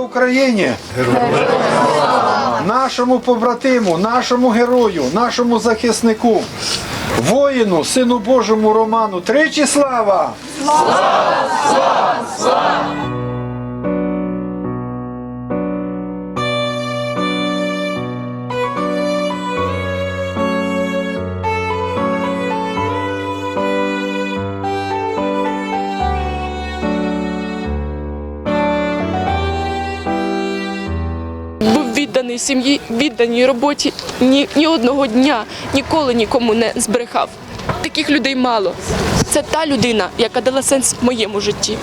Україні! Нашому побратиму, нашому герою, нашому захиснику, воїну, сину Божому Роману. Тричі слава! був відданий сім'ї, відданій роботі. Ні, ні одного дня ніколи нікому не збрехав. Таких людей мало. Це та людина, яка дала сенс моєму житті.